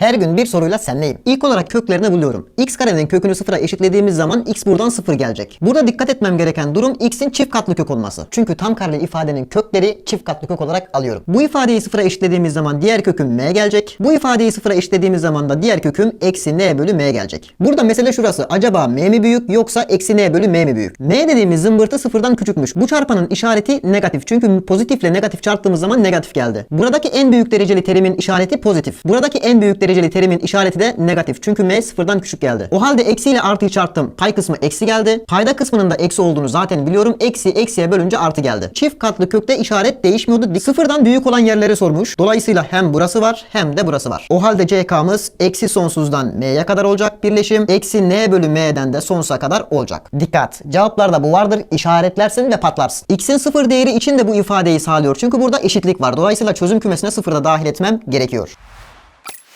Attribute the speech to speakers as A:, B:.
A: Her gün bir soruyla senleyim. İlk olarak köklerini buluyorum. x karenin kökünü sıfıra eşitlediğimiz zaman x buradan sıfır gelecek. Burada dikkat etmem gereken durum x'in çift katlı kök olması. Çünkü tam kareli ifadenin kökleri çift katlı kök olarak alıyorum. Bu ifadeyi sıfıra eşitlediğimiz zaman diğer köküm m gelecek. Bu ifadeyi sıfıra eşitlediğimiz zaman da diğer köküm eksi n bölü m gelecek. Burada mesele şurası. Acaba m mi büyük yoksa eksi n bölü m mi büyük? m dediğimiz zımbırtı sıfırdan küçükmüş. Bu çarpanın işareti negatif. Çünkü pozitifle negatif çarptığımız zaman negatif geldi. Buradaki en büyük dereceli terimin işareti pozitif. Buradaki en büyük dereceli terimin işareti de negatif. Çünkü m sıfırdan küçük geldi. O halde eksi ile artıyı çarptım. Pay kısmı eksi geldi. Payda kısmının da eksi olduğunu zaten biliyorum. Eksi eksiye bölünce artı geldi. Çift katlı kökte işaret değişmiyordu. Sıfırdan büyük olan yerleri sormuş. Dolayısıyla hem burası var hem de burası var. O halde CK'mız eksi sonsuzdan m'ye kadar olacak birleşim. Eksi n bölü m'den de sonsuza kadar olacak. Dikkat! Cevaplarda bu vardır. İşaretlersin ve patlarsın. X'in sıfır değeri için de bu ifadeyi sağlıyor. Çünkü burada eşitlik var. Dolayısıyla çözüm kümesine sıfırda dahil etmem gerekiyor.